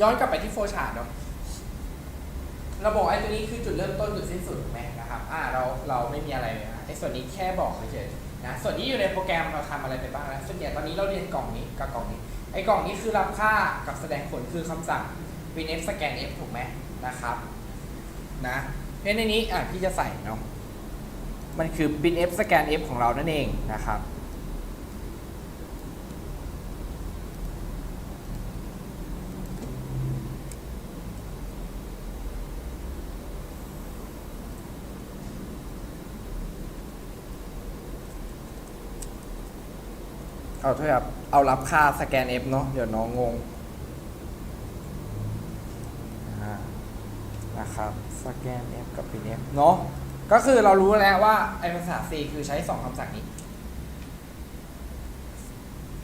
ย้อนกลับไปที่โฟชาร์ดเนาะเราบอกไอ้ตัวนี้คือจุดเริ่มต้นจุดสิ้นสุดถูกไหมนะครับอ่าเราเราไม่มีอะไรเลยนะไอ้ส่วนนี้แค่บอกเฉยๆนะส่วนที่อยู่ในโปรแกรมเราทำอะไรไปบ้างแล้วส่วนใหญ่ตอนนี้เราเรียนกล่องนี้กับกล่องนี้ ไอ้กล่องนี้คือรับค่ากับแสดงผลคือคำสั่ง winf scan f ถูกไหมนะครับนะเพราะในนี้อะพี่จะใส่เนาะมันคือ winf scan f ของเรานั่นเองนะครับ เอาโทษครับ เอารับค่าสแกน F เนาะเดี๋ยวน้องงงนะครับสแกน F กับ p n F เนาะก็คือเรารู้แล้วว่าไอภาษา C คือใช้2คำสั่งนี้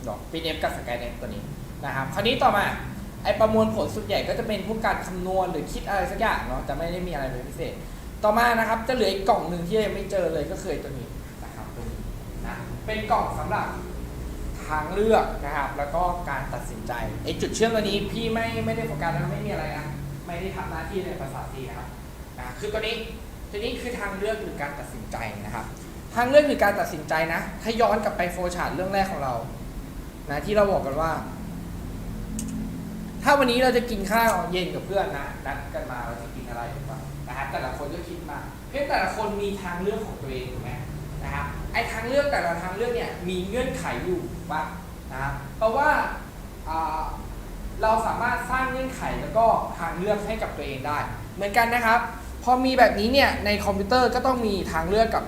เนาะ p n F กับสแกน F ตัวนี้นะครับ คราวนี้ต่อมาไอประมวลผลสุดใหญ่ก็จะเป็นพวกการคำนวณหรือคิดอะไรสักอย่างเนาะจะไม่ได้มีอะไรเป็นพิเศษ ต่อมานะครับจะเหลืออีกกล่องหนึ่งที่ยังไม่เจอเลยก็คือตัวนี้นะครับตัวนี้นะเป็นกล่องสำหรับ ทางเลือกนะครับ แล้วก็การตัดสินใจไอ้จุดเชื่อมตัวนี้พี่ไม่ไม่ได้โฟกัสนะไม่มีอะไรนะไม่ได้ทำหน้าที่ในภาษาซีนะครับนะคือตัวนี้ตัวนี้คือทางเลือกหรือการตัดสินใจนะครับ ทางเลือกหรือการตัดสินใจนะ ถ้าย้อนกลับไปโฟชาร์ตเรื่องแรกของเรานะที่เราบอกกันว่า ถ้าวันนี้เราจะกินข้าวเย็นกับเพื่อนนะนัดกันมาเราจะกินอะไรถูกป่ะนะครับแต่ละคนก็คิดมา เพียงแต่ละคนมีทางเลือกของตัวเองถูกไหมนะครับไอ้ทางเลือกแต่ละทางเลือกเนี่ยมีเงื่อนไขอยู่ปะนะเพราะว่าเราสามารถสร้างเงื่อนไขแล้วก็ทางเลือกให้กับตัวเองได้ เหมือนกันนะครับ พอมีแบบนี้เนี่ยในคอมพิวเตอร์ก็ต้องมีทางเลือกกับ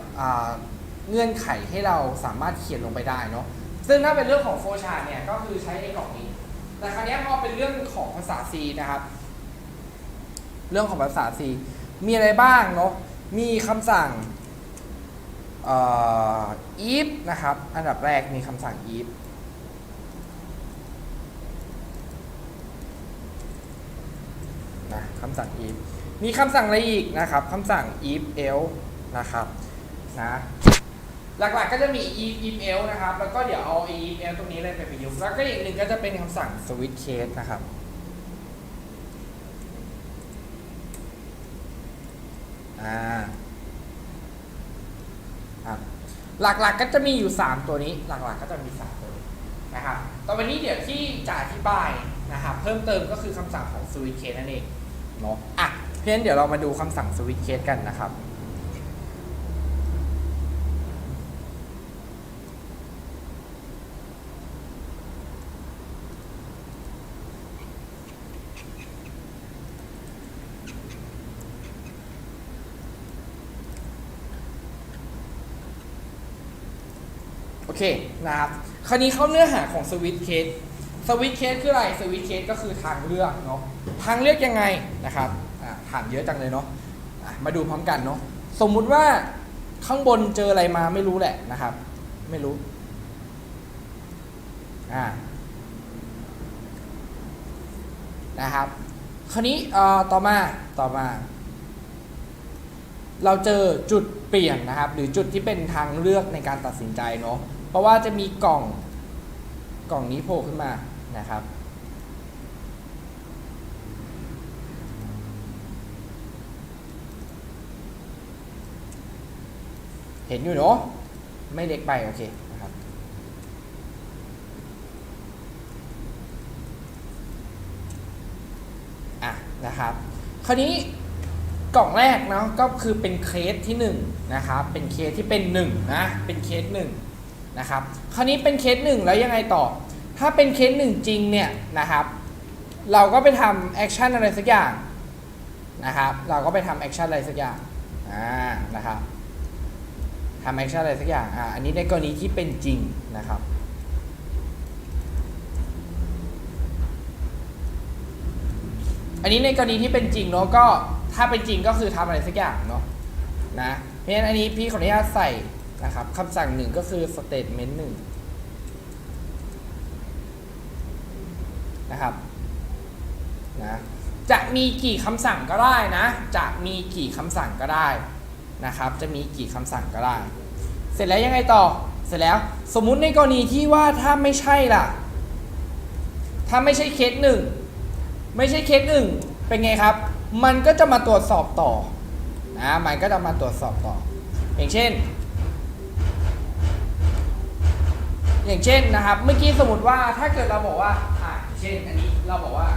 เงื่อนไขให้เราสามารถเขียนลงไปได้เนาะซึ่งถ้าเป็นเรื่องของโฟชาร์เนี่ยก็คือใช้ไอ้กล่องนี้แต่คราวนี้พอเป็นเรื่องของภาษา C นะครับ เรื่องของภาษา C มีอะไรบ้างเนาะมีคำสั่ง if นะครับ อันดับแรกมีคำสั่ง if นะคำสั่ง if มีคำสั่งอะไรอีกนะครับคำสั่ง if else นะครับนะหลักๆก็จะมี if if else นะครับ แล้วก็เดี๋ยวเอา if else ตรงนี้เลยไปประยุกต์แล้วก็อีกหนึ่งก็จะเป็นคำสั่ง switch case นะครับอ่า หลักๆก็จะมีอยู่ 3 ตัวนี้ หลักๆก็จะมี 3 ตัวนี้นะครับต่อไปนี้เดี๋ยวที่จะอธิบายนะครับเพิ่มเติมก็คือคำสั่งของ switch case นั่นเองเนาะอะเพียงเดี๋ยวเรามาดูคำสั่ง switch case กันนะครับ เคนะครับคราวนี้เข้าเนื้อหาของสวิตเคสสวิตเคสคืออะไรสวิตเคสก็คือทางเลือกเนาะทางเลือกยังไงนะครับอ่าถามเยอะจังเลยเนาะะมาดูพร้อมกันเนาะสมมุติว่าข้างบนเจออะไรมาไม่รู้แหละนะครับ ไม่รู้อ่านะครับ คราวนี้เอ่อต่อมาต่อมา เราเจอจุดเปลี่ยนนะครับ หรือจุดที่เป็นทางเลือกในการตัดสินใจเนาะ เพราะว่าจะมีกล่องกล่องนี้โผล่ขึ้นมานะครับ เห็นอยู่เนาะไม่เล็กไปโอเคนะครับ อะนะครับ คราวนี้กล่องแรกเนาะก็คือเป็นเคสที่1นงนะครับ เป็นเคสที่เป็น1นะ เป็นเคส1 นะครับ คราวนี้เป็นเคสหนึ่งแล้วยังไงต่อ ถ้าเป็นเคสหนึ่งจริงเนี่ยนะครับ เราก็ไปทำแอคชั่นอะไรสักอย่างนะครับ เราก็ไปทำแอคชั่นอะไรสักอย่างอ่านะครับทำแอคชั่นอะไรสักอย่างอ่าอันนี้ในกรณีที่เป็นจริงนะครับอันนี้ในกรณีที่เป็นจริงเนาะก็ถ้าเป็นจริงก็คือทำอะไรสักอย่างเนาะนะเพราะฉะนั้นอันนี้พี่ขออนุญาตใส่ นะครับคำสั่งหนึ่งก็คือ statement หนึ่งนะครับนะจะมีกี่คำสั่งก็ได้นะ จะมีกี่คำสั่งก็ได้นะครับ จะมีกี่คำสั่งก็ได้ เสร็จแล้วยังไงต่อ เสร็จแล้วสมมุติในกรณีที่ว่าถ้าไม่ใช่ล่ะ ถ้าไม่ใช่เคสหนึ่งไม่ใช่เคสหนึ่งเป็นไงครับ มันก็จะมาตรวจสอบต่อนะมันก็จะมาตรวจสอบต่อ อย่างเช่น อย่างเช่นนะครับ เมื่อกี้สมมติว่าถ้าเกิดเราบอกว่าอ่าเช่นอันนี้เราบอกว่า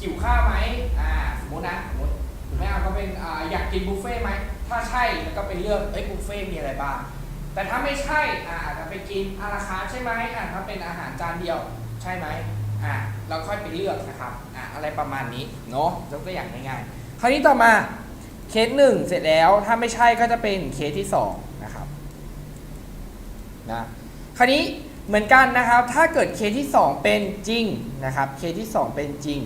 หิวข้าวไหมอ่าสมมตินะสมมติถูกไหมอะก็เป็นอ่าอยากกินบุฟเฟ่ไหมถ้าใช่มันก็เป็นเรื่องเอ้ยบุฟเฟ่มีอะไรบ้าง แต่ถ้าไม่ใช่อ่าอาจจะไปกินอาราคาใช่ไหมอ่าถ้าเป็นอาหารจานเดียวใช่ไหมอ่าเราค่อยไปเลือกนะครับอ่าอะไรประมาณนี้เนาะยกตัวอย่างง่ายๆคราวนี้ต่อมาเคสหนึ่งเสร็จแล้วถ้าไม่ใช่ก็จะเป็นเคสที่สองนะครับนะคราวนี้ เหมือนกันนะครับ ถ้าเกิดเคสที่ 2 เป็นจริงนะครับ เคสที่ 2 เป็นจริง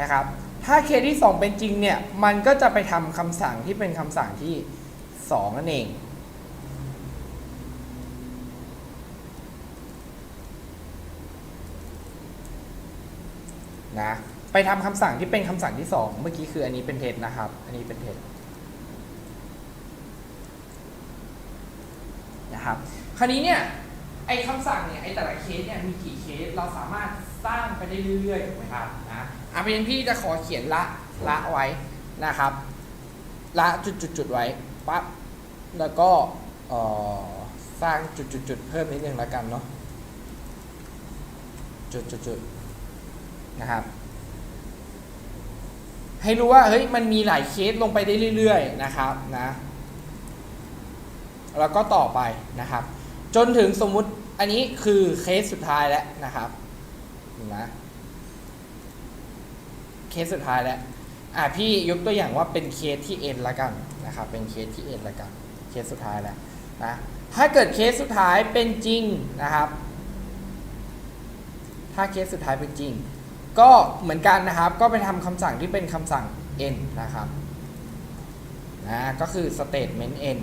นะครับ ถ้าเคสที่ 2 เป็นจริงเนี่ย มันก็จะไปทำคำสั่งที่เป็นคำสั่งที่ 2 นั่นเองนะ ไปทำคำสั่งที่เป็นคำสั่งที่2เมื่อกี้คืออันนี้เป็นเท็จนะครับ อันนี้เป็นเท็จนะครับ คราวนี้เนี่ยไอ้คำสั่งเนี่ยไอ้แต่ละเคสเนี่ยมีกี่เคสเราสามารถสร้างไปได้เรื่อยๆถูกไหมครับนะอะเป็นพี่จะขอเขียนละละไว้นะครับ ละจุดๆๆไว้ปั๊บแล้วก็เอ่อสร้างจุดๆๆเพิ่มนิดนึงแล้วกันเนาะจุดๆๆนะครับ ให้รู้ว่าเฮ้ยมันมีหลายเคสลงไปได้เรื่อย ๆ นะครับนะแล้วก็ต่อไปนะครับ จนถึงสมมุติอันนี้คือเคสสุดท้ายแล้วนะครับนะเคสสุดท้ายแล้วอะพี่ยกตัวอย่างว่าเป็นเคสที่ n ละกันนะครับ เป็นเคสที่ n ละกันเคสสุดท้ายแล้วนะถ้าเกิดเคสสุดท้ายเป็นจริงนะครับ ถ้าเคสสุดท้ายเป็นจริง ก็เหมือนกันนะครับ ก็ไปทำคำสั่งที่เป็นคำสั่ง n นะครับนะก็คือ statement n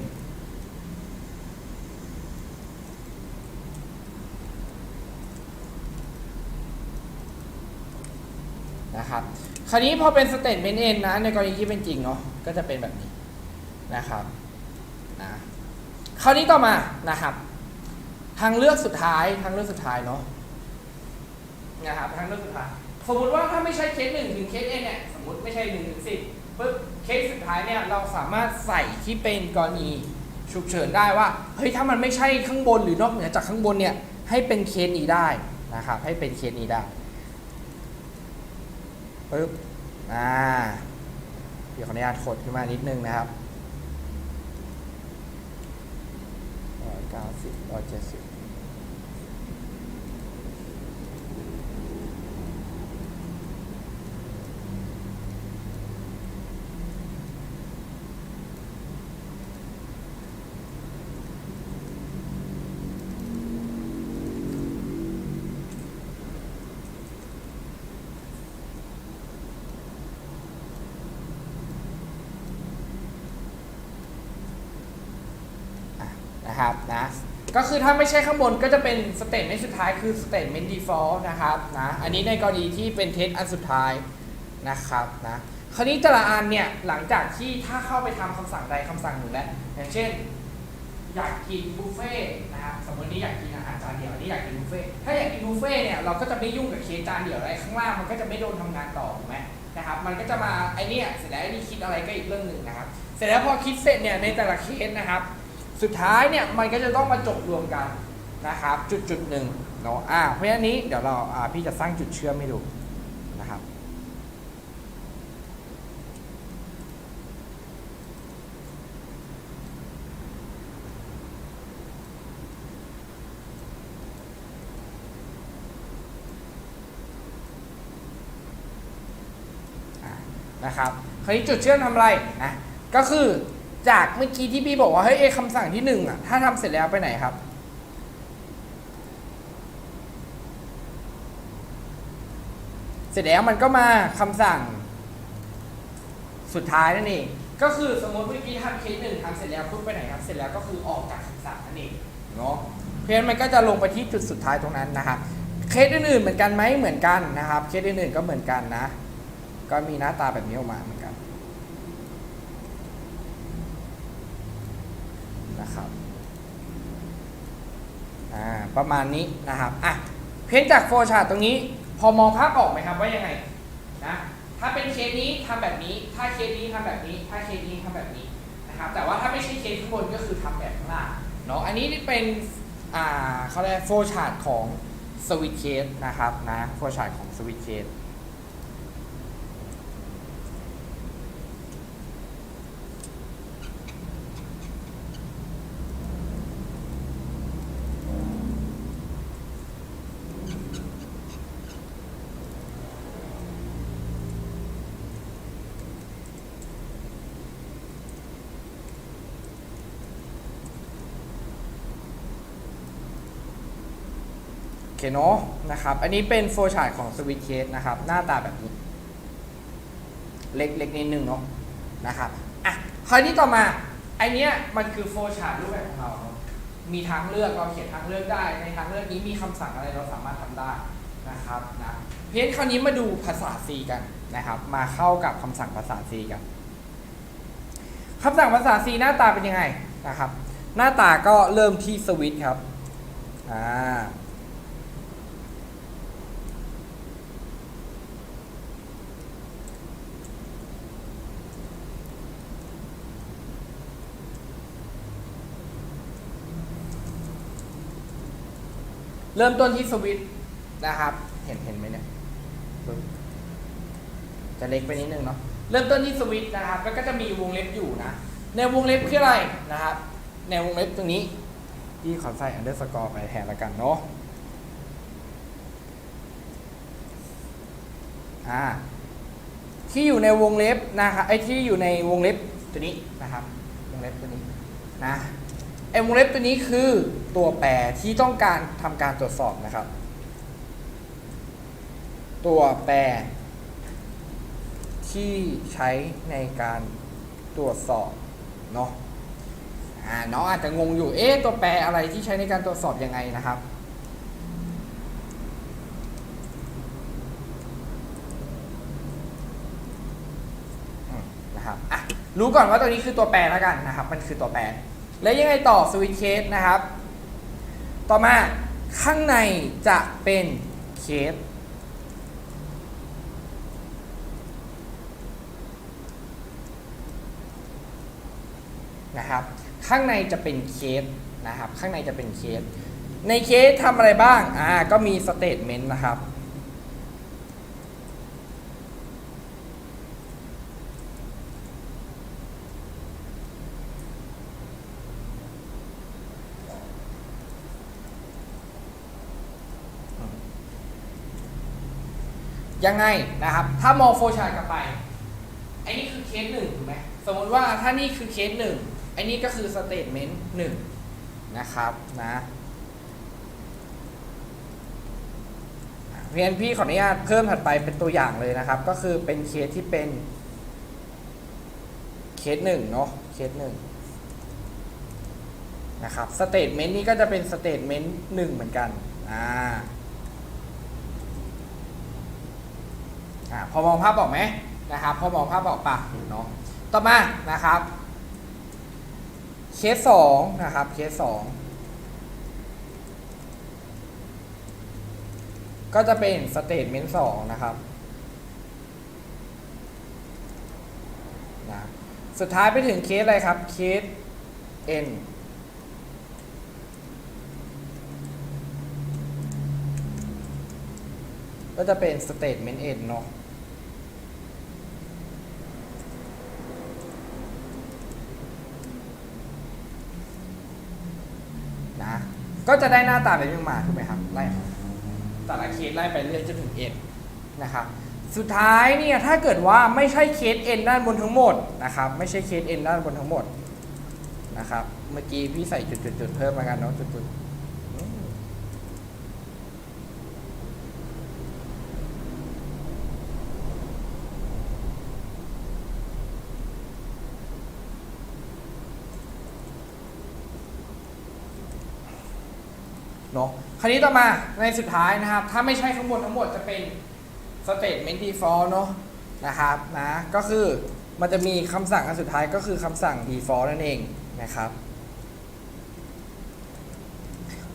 นะครับ คราวนี้พอเป็น statement n นะ ในกรณีที่เป็นจริงเนาะ ก็จะเป็นแบบนี้นะครับนะคราวนี้ต่อมานะครับ ทางเลือกสุดท้าย ทางเลือกสุดท้ายเนาะนะครับ ทางเลือกสุดท้าย สมมติว่าถ้าไม่ใช่เคสหนึ่งถึงเคส n เนี่ยสมมติไม่ใช่หนึ่งถึงสิบปึ๊บเคสสุดท้ายเนี่ยเราสามารถใส่ที่เป็นกรณีฉุกเฉินได้ว่าเฮ้ยถ้ามันไม่ใช่ข้างบนหรือนอกเหนือจากข้างบนเนี่ยให้เป็นเคสนี้ได้นะครับให้เป็นเคสนี้ได้ปึ๊บอ่าเดี๋ยวขออนุญาตกดขึ้นมานิดนึงนะครับร้อยเก้าสิบร้อยเจ็ดสิบ นะครับนะก็คือถ้าไม่ใช่ข้างบนก็จะเป็นสเต t เมนต์สุดท้ายคือ statement default นะครับนะอันนี้ในกรณีที่เป็นเทสอันสุดท้ายนะครับนะคราวนี้แต่ละอันเนี่ยหลังจากที่ถ้าเข้าไปทำคำสั่งใดคำสั่งหนึ่งแล้วอย่างเช่น อยากกินบุฟเฟ่นะครับสมมตินี้อยากกินอาหารจานเดียวอันนี้อยากกินบุฟเฟ่ถ้าอยากกินบุฟเฟ่เนี่ยเราก็จะไม่ยุ่งกับเคสจานเดียวอะไรข้างล่างมันก็จะไม่โดนทำงานต่อถูกไหมนะครับมันก็จะมาไอเนี่ยเสร็จแล้วไอนี่คิดอะไรก็อีกเรื่องหนึ่งนะครับ เสร็จแล้วพอคิดเสร็จเนี่ยในแต่ละเคสนะครับ สุดท้ายเนี่ยมันก็จะต้องมาจบรวมกันนะครับจุดจุดหนึ่งเนาะอ่าเพราะฉะนั้นนี้เดี๋ยวเราอ่าพี่จะสร้างจุดเชื่อมให้ดูนะครับนะครับคราวนี้จุดเชื่อมทำอะไรนะก็คือ จากเมื่อกี้ที่พี่บอกว่าเฮ้ยเอคำสั่งที่หนึ่งอะถ้าทำเสร็จแล้วไปไหนครับ เสร็จแล้วมันก็มาคำสั่ง สุดท้ายนั่นเองก็คือสมมติเมื่อกี้ทำเคสหนึ่งทำเสร็จแล้วปุ๊บไปไหนครับ เสร็จแล้วก็คือออกจากคำสั่งนั่นเองเนาะเพราะฉะนั้นมันก็จะลงไปที่จุดสุดท้ายตรงนั้นนะครับเคสอื่นๆเหมือนกันไหมเหมือนกันนะครับ เคสอื่นๆก็เหมือนกันนะ ก็มีหน้าตาแบบนี้ออกมาเหมือนกัน นะครับประมาณนี้นะครับอะเพ้นจากโฟชาร์ตตรงนี้พอมองภาพออกไหมครับว่ายังไงนะถ้าเป็นเคสนี้ทำแบบนี้ ถ้าเคสนี้ทำแบบนี้ ถ้าเคสนี้ทำแบบนี้นะครับแต่ว่าถ้าไม่ใช่เคสข้างบนก็คือทำแบบข้างล่างเนาะอันนี้นี่เป็นอ่าเขาเรียกโฟชาร์ตของสวิตเคสนะครับนะโฟชาร์ตของสวิตเคส เคเนาะนะครับอันนี้เป็นโฟลชาร์ตของสวิตเคสนะครับหน้าตาแบบนี้ เล็กเล็กนิดนึงเนาะนะครับอะคราวนี้ต่อมาไอเนี้ยมันคือโฟลชาร์ตรูปแบบของเราเนอะมีทางเลือกเราเขียนทางเลือกได้ ในทางเลือกนี้มีคำสั่งอะไรเราสามารถทำได้นะครับนะเพียงคราวนี้มาดูภาษา C กันนะครับ มาเข้ากับคำสั่งภาษา C กันคำสั่งภาษา C หน้าตาเป็นยังไงนะครับ หน้าตาก็เริ่มที่สวิตครับ อ่า เริ่มต้นที่สวิตช์นะครับ เห็นเห็นไหมเนี่ยปึ๊บจะเล็กไปนิดนึงเนาะ เริ่มต้นที่สวิตช์นะครับ แล้วก็จะมีวงเล็บอยู่นะ ในวงเล็บคืออะไรนะครับ ในวงเล็บตรงนี้ ที่ขอใส่ underscore ไปแทนละกันเนาะ อ่า ที่อยู่ในวงเล็บนะครับ ไอ้ที่อยู่ในวงเล็บตัวนี้นะครับ วงเล็บตัวนี้นะ ไอ้วงเล็บตัวนี้คือตัวแปรที่ต้องการทำการตรวจสอบนะครับ ตัวแปร ที่ใช้ในการตรวจสอบเนาะอ่าน้องอาจจะงงอยู่เอ๊ะตัวแปรอะไรที่ใช้ในการตรวจสอบยังไงนะครับ นะครับอะรู้ก่อนว่าตัวนี้คือตัวแปรแล้วกันนะครับ มันคือตัวแปร แล้วยังไงต่อสวิตช์เคสนะครับ ต่อมาข้างในจะเป็นเคสนะครับ ข้างในจะเป็นเคสนะครับ ข้างในจะเป็นเคส ในเคสทำอะไรบ้าง อ่า ก็มีสเตทเมนต์นะครับ ยังไงนะครับ ถ้ามองโฟชาร์ตกลับไปไอ้นี่คือเคสหนึ่งถูกไหมสมมติว่าถ้านี่คือเคสหนึ่งไอ้นี่ก็คือสเตทเมนต์หนึ่งนะครับนะเพียนพี่ขออนุญาตเพิ่มถัดไปเป็นตัวอย่างเลยนะครับ ก็คือเป็นเคสที่เป็นเคสหนึ่งเนาะเคสหนึ่งนะครับสเตทเมนต์นี้ก็จะเป็นสเตทเมนต์หนึ่งเหมือนกันอ่า อ่าพอมองภาพออกไหมนะครับ พอมองภาพออกปะเนาะต่อมานะครับ เคสสองนะครับเคสสองก็จะเป็นสเตทเมนต์สองนะครับนะสุดท้ายไปถึงเคสอะไรครับ เคส n ก็จะเป็น statement n เนาะนะ ก็จะได้หน้าตาแบบนี้มาถูกไหมครับไล่มาแต่ละเคสไล่ไปเรื่อยจนถึง n นะครับสุดท้ายเนี่ยถ้าเกิดว่าไม่ใช่เคส n ด้านบนทั้งหมดนะครับไม่ใช่เคส n ด้านบนทั้งหมดนะครับเมื่อกี้พี่ใส่จุดๆๆเพิ่มมากันเนาะจุดๆอืม เนาะค ราวนี้ต่อมาในสุดท้ายนะครับ ถ้าไม่ใช่ข้างบนทั้งหมดจะเป็น statement default เนาะนะครับนะก็คือมันจะมีคำสั่งอันสุดท้ายก็คือคำสั่ง default นั่นเองนะครับ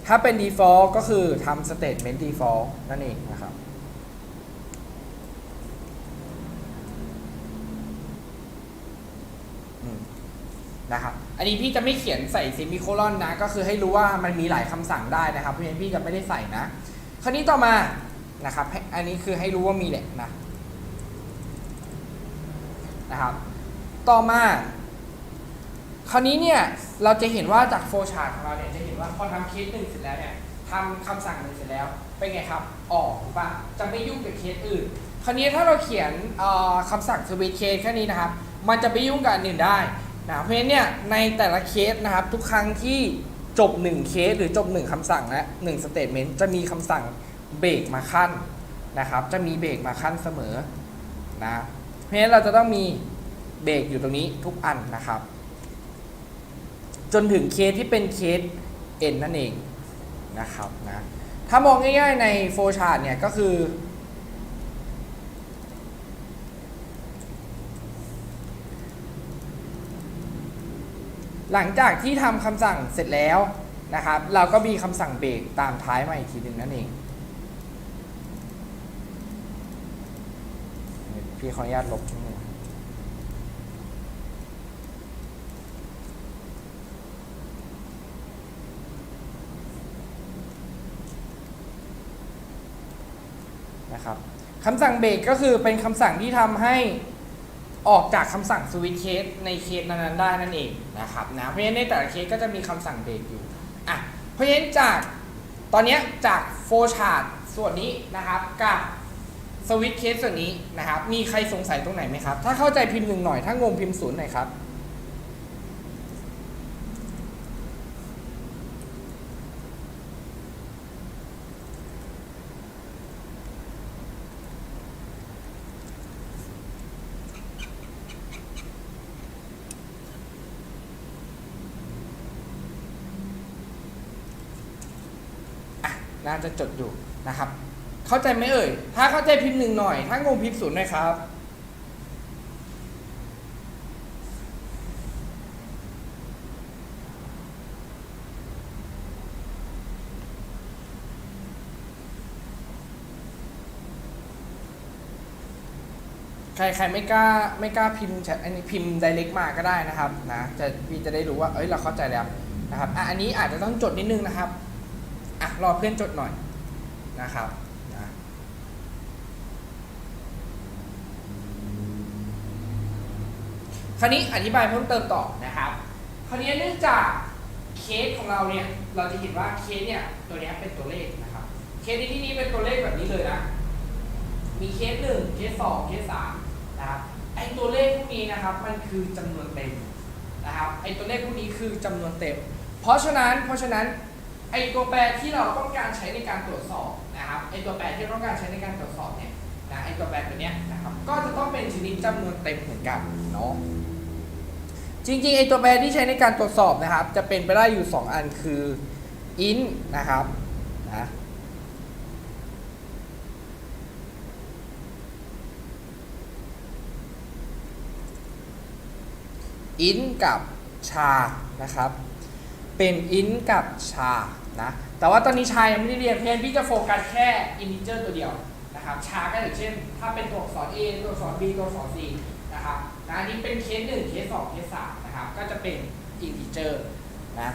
ถ้าเป็น default ก็คือทำ statement default นั่นเองนะครับ อืมนะครับ อันนี้พี่จะไม่เขียนใส่เซมิโคลอนนะ ก็คือให้รู้ว่ามันมีหลายคำสั่งได้นะครับ เพราะฉะนั้นพี่จะไม่ได้ใส่นะ คราวนี้ต่อมานะครับ อันนี้คือให้รู้ว่ามีแหละนะนะครับ ต่อมาคราวนี้เนี่ยเราจะเห็นว่าจากโฟชาร์ของเราเนี่ยจะเห็นว่าพอทำเคสหนึ่งเสร็จแล้วเนี่ยทำคำสั่งหนึ่งเสร็จแล้วเป็นไงครับ ออกถูกปะจะไม่ยุ่งกับเคสอื่น คราวนี้ถ้าเราเขียนคำสั่งสวิตเคสแค่นี้นะครับ มันจะไปยุ่งกับอันอื่นได้ นะเพราะฉะนั้นเนี่ยในแต่ละเคสนะครับทุกครั้งที่จบ 1 เคสหรือจบ 1คำสั่งและ1สเตทเมนต์จะมีคำสั่งเบรกมาขั้นนะครับจะมีเบรกมาขั้นเสมอนะเพราะฉะนั้นเราจะต้องมีเบรกอยู่ตรงนี้ทุกอันนะครับ จนถึงเคสที่เป็นเคส n นั่นเองนะครับนะถ้ามองง่ายๆในโฟชาร์ตเนี่ยก็คือ หลังจากที่ทำคำสั่งเสร็จแล้วนะครับ เราก็มีคำสั่งเบรกตามท้ายมาอีกทีหนึ่งนั่นเองพี่ขออนุญาตลบนิดนึงนะครับคำสั่งเบรกก็คือเป็นคำสั่งที่ทำให้ ออกจากคำสั่งสวิตเคสในเคสนั้นๆได้นั่นเองนะครับนะเพราะฉะนั้นในแต่ละเคสก็จะมีคำสั่งเบรกอยู่อะเพราะฉะนั้นจากตอนนี้จากโฟชาร์ดส่วนนี้นะครับกับสวิตเคสส่วนนี้นะครับมีใครสงสัยตรงไหนไหมครับ ถ้าเข้าใจพิมพ์หนึ่งหน่อย ถ้างงพิมพ์ศูนย์หน่อยครับ อะน่าจะจดอยู่นะครับ เข้าใจไหมเอ่ย ถ้าเข้าใจพิมพ์หนึ่งหน่อย ถ้างงพิมพ์ศูนย์หน่อยครับ ใครใครไม่กล้าไม่กล้าพิมพ์แชทอันนี้พิมพ์ direct มาก็ได้นะครับนะจะพี่จะได้รู้ว่าเอ้ยเราเข้าใจแล้วนะครับอะอันนี้อาจจะต้องจดนิดนึงนะครับ รอเพื่อนจดหน่อยนะครับนะคราวนี้อธิบายเพิ่มเติมต่อนะครับคราวนี้เนื่องจากเคสของเราเนี่ยเราจะเห็นว่าเคสเนี่ยตัวนี้เป็นตัวเลขนะครับ เคสในที่นี้เป็นตัวเลขแบบนี้เลยนะ มีเคสหนึ่งเคสสองเคสสามนะครับไอตัวเลขพวกนี้นะครับมันคือจำนวนเต็มนะครับไอตัวเลขพวกนี้คือจำนวนเต็ม เพราะฉะนั้นเพราะฉะนั้น ไอตัวแปรที่เราต้องการใช้ในการตรวจสอบนะครับไอตัวแปรที่เราต้องการใช้ในการตรวจสอบเนี่ยนะไอตัวแปรตัวเนี้ยนะครับก็จะต้องเป็นชนิดจำนวนเต็มเหมือนกันเนาะจริงๆไอตัวแปรที่ใช้ในการตรวจสอบนะครับ จะเป็นไปได้อยู่ 2 อันคือ int นะครับนะอินกับชานะครับ เป็นอินกับชานะแต่ว่าตอนนี้ชายังไม่ได้เรียนเพนพี่จะโฟกัสแค่อินทิเจอร์ตัวเดียวนะครับชาก็อย่างเช่น ถ้าเป็นตัวอักษร A ตัวอักษร B ตัวอักษร C นะครับนะอันนี้เป็นเคสหนึ่งเคสสองเคสสามนะครับก็จะเป็นอินทิเจอร์นะ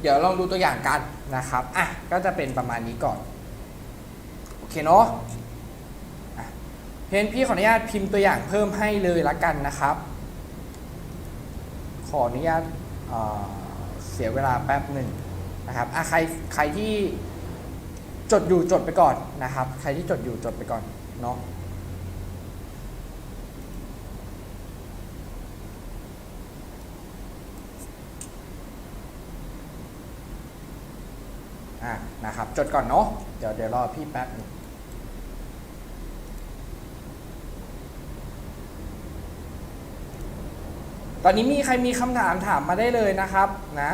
เดี๋ยวลองดูตัวอย่างกันนะครับอะก็จะเป็นประมาณนี้ก่อนโอเคเนาะเพนพี่ขออนุญาตพิมพ์ตัวอย่างเพิ่มให้เลยละกันนะครับ ขออนุญาตอ่อเสียเวลาแป๊บหนึ่งนะครับอะใครใครที่จดอยู่จดไปก่อนนะครับ ใครที่จดอยู่จดไปก่อนเนาะอะนะครับ จดก่อนเนาะเดี๋ยวเดี๋ยวรอพี่แป๊บหนึง ตอนนี้มีใครมีคำถามถามมาได้เลยนะครับนะ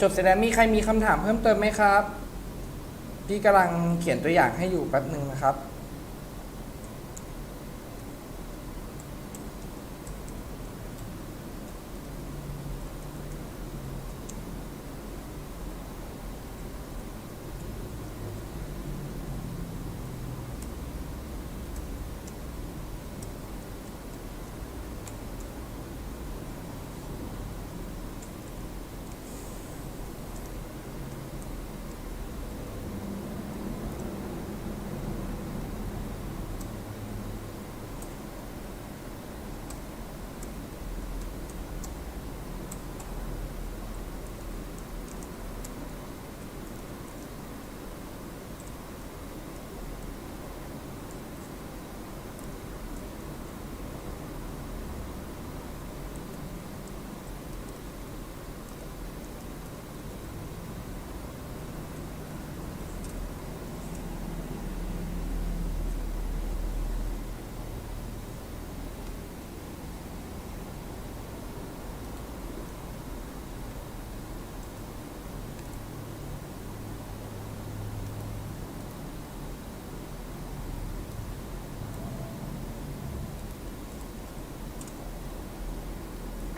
จบเสร็จแล้วมีใครมีคำถามเพิ่มเติมไหมครับ พี่กำลังเขียนตัวอย่างให้อยู่แป๊บหนึ่งนะครับ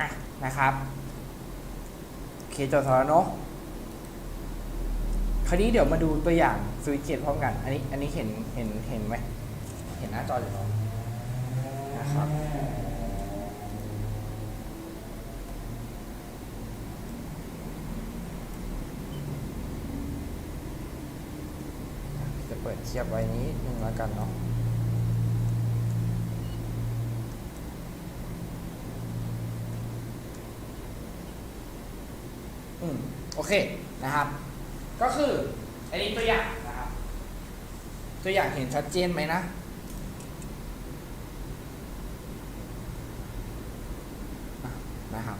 อะ นะครับโอเคจบสแล้วเนาะคราวนี้เดี๋ยวมาดูตัวอย่างสวิตช์เกตพร้อมกัน อันนี้อันนี้เห็นเห็นเห็นไหมเห็นหน้าจออยู่เนาะนะครับจะเปิดเทียบไว้นี้นึงแล้วกันเนาะ อื มโอเคนะครับ ก็คืออันนี้ตัวอย่างนะครับ ตัวอย่างเห็นชัดเจนไหมนะนะครับ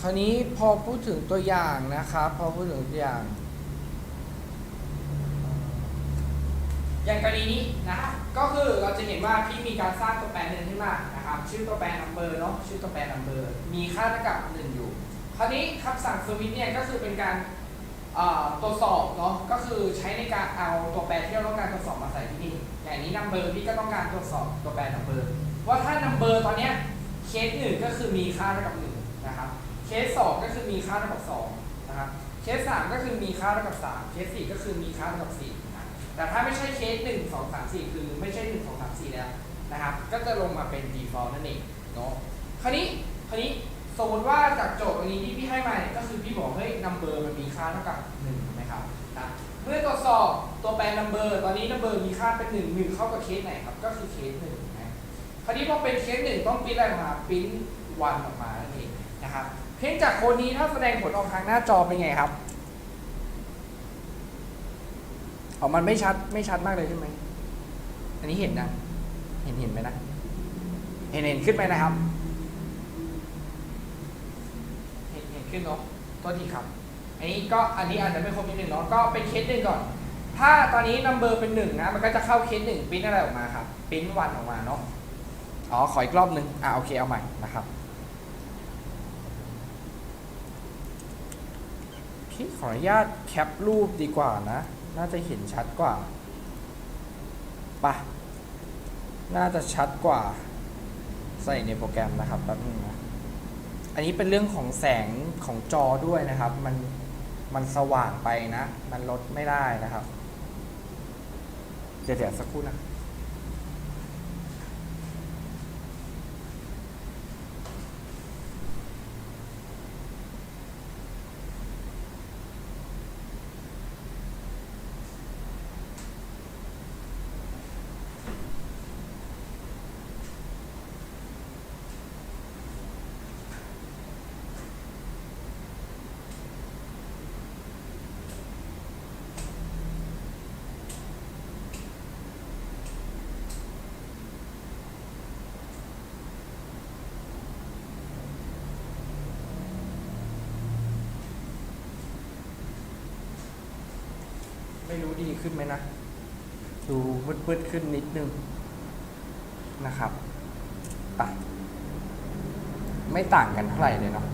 คราวนี้พอพูดถึงตัวอย่างนะครับพอพูดถึงตัวอย่าง อย่างกรณีนี้นะก็คือเราจะเห็นว่าพี่มีการสร้างตัวแปรหนึ่งขึ้นมา นะครับชื่อตัวแปร number เนาะชื่อตัวแปร number มีค่าเท่ากับหนึ่งอยู่ คราวนี้คำสั่ง switch เนี่ยก็คือเป็นการตรวจสอบเนาะก็คือใช้ในการเอาตัวแปรที่เราต้องการตรวจสอบมาใส่ที่นี่อย่างนี้ number พี่ก็ต้องการตรวจสอบตัวแปร number ว่าถ้า number ตอนเนี้ยเคสหนึ่งก็คือมีค่าเท่ากับหนึ่งนะครับเคสสองก็คือมีค่าเท่ากับสองนะครับเคสสามก็คือมีค่าเท่ากับสามเคสสี่ก็คือมีค่าเท่ากับสี่แต่ถ้าไม่ใช่เคสหนึ่งสองสามสี่คือไม่ใช่ามสี่แล้วนะครับ ก็จะลงมาเป็น default นั่นเองเนาะคราวนี้คราวนี้สมมติว่าจากโจทย์อันนี้ที่พี่ให้มาเนี่ยก็คือพี่บอกเฮ้ย number มันมีค่าเท่ากับหนึ่งไหมครับนะเมื่อตรวจสอบตัวแปร number ตอนนี้ number มีค่าเป็นหนึ่งหนึ่งเข้ากับเคสไหนครับ ก็คือเคสหนึ่งนะคราวนี้พอเป็นเคสหนึ่งต้องปริ้นอะไรมาปริ้นวันออกมานั่นเองนะครับเพียงจากโค้ดนี้ถ้าแสดงผลออกทางหน้าจอเป็นไงครับออมันไม่ชัดไม่ชัดมากเลยใช่ไหม นนี้เห็นนะ เห็นเห็นไหมนะ เห็นเห็นขึ้นไหมนะครับ เห็นเห็นขึ้นเนาะโทษทีครับ อันนี้ก็อันนี้อาจจะไม่ครบนิดหนึ่งเนาะ ก็เป็นเคสหนึ่งก่อน ถ้าตอนนี้นัมเบอร์เป็นหนึ่งนะ มันก็จะเข้าเคสหนึ่งปิ้นอะไรออกมาครับ ปิ้นวันออกมาเนาะ อ๋อ ขออีกรอบหนึ่งอ่าโอเค เอาใหม่นะครับพี่ขออนุญาตแคปรูปดีกว่านะ น่าจะเห็นชัดกว่า ปะน่าจะชัดกว่าใส่ในโปรแกรมนะครับแป๊บนึงนะอันนี้เป็นเรื่องของแสงของจอด้วยนะครับ มันมันสว่างไปนะ มันลดไม่ได้นะครับ เดี๋ยวเดี๋ยวสักครู่นะ ไม่รู้ดีขึ้นไหมนะ ดูมืดๆขึ้นนิดนึงนะครับไปไม่ต่างกันเท่าไหร่เลยเนาะ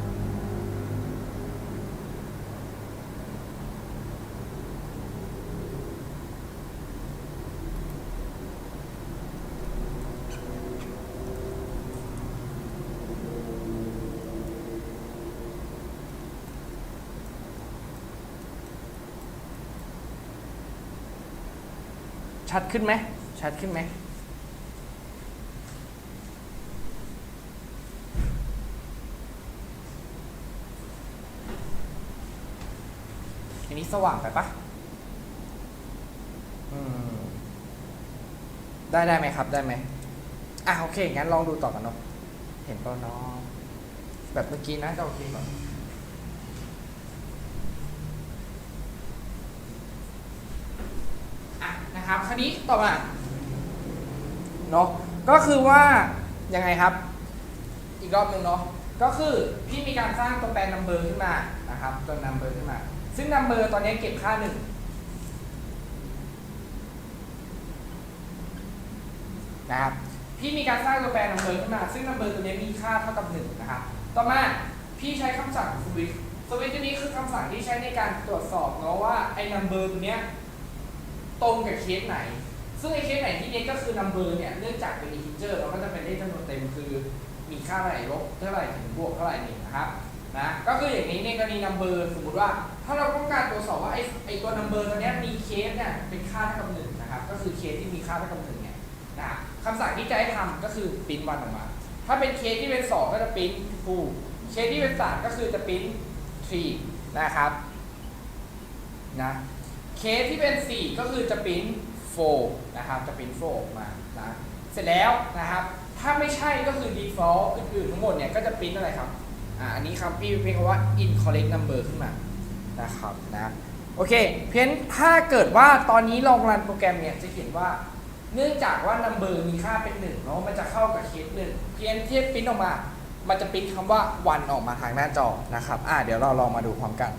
ชัดขึ้นไหมชัดขึ้นไหมอันนี้สว่างไปปะได้ได้ไหมครับได้ไหมอะโอเคงั้นลองดูต่อกันเนาะเห็นป่ะเนาะแบบเมื่อกี้นะจะโอเคก่อน อะนะ ครับคราวนี้ต่อมาเนาะก็คือว่ายังไงครับ อีกรอบหนึ่งเนาะก็คือพี่มีการสร้างตัวแปร number ขึ้นมานะครับตัว number ขึ้นมา ซึ่ง number ตอนนี้เก็บค่าหนึ่งนะครับพี่มีการสร้างตัวแปร number ขึ้นมา ซึ่ง number ตัวนี้มีค่าเท่ากับหนึ่งนะครับต่อมาพี่ใช้คำสั่ง switch switch ตัวนี้คือคำสั่งที่ใช้ในการตรวจสอบเนาะว่าไอ้ number ตัวเนี้ย ตรงกับเคสไหน ซึ่งไอ้เคสไหนที่เน้นก็คือ number เนี่ยเนื่องจากเป็น integer เราก็จะเป็นเลขจำนวนเต็มคือมีค่าเท่าไหร่ลบเท่าไหร่ถึงบวกเท่าไหร่นี่นะครับนะก็คืออย่างนี้ในกรณี number สมมติว่า ถ้าเราต้องการตรวจสอบว่าไอ้ไอ้ตัว number ตัวเนี้ยมีเคสเนี่ยเป็นค่าเท่ากับหนึ่งนะครับ ก็คือเคสที่มีค่าเท่ากับหนึ่งเนี่ยนะคำสั่งที่จะให้ทำก็คือ print วันออกมา ถ้าเป็นเคสที่เป็นสองก็จะ print two เคสที่เป็นสามก็คือจะ print three นะครับนะ เคสที่เป็น 4 ก็คือจะปริ้น4นะครับ จะปริ้น4ออกมานะเสร็จแล้วนะครับ ถ้าไม่ใช่ก็คือ default อื่นๆทั้งหมดเนี่ยก็จะปริ้นอะไรครับอ่าอันนี้คำพี่เพียงคำว่า incorrect number ขึ้นมานะครับนะโอเค เพียงถ้าเกิดว่าตอนนี้ลองรันโปรแกรมเนี่ยจะเห็นว่า เนื่องจากว่า number มีค่าเป็น1เนาะมันจะเข้ากับเคสหนึ่งเพียงที่ปริ้นออกมา มันจะปริ้นคำว่า one ออกมาทางหน้าจอนะครับอ่าเดี๋ยวเราลองมาดูพร้อมกัน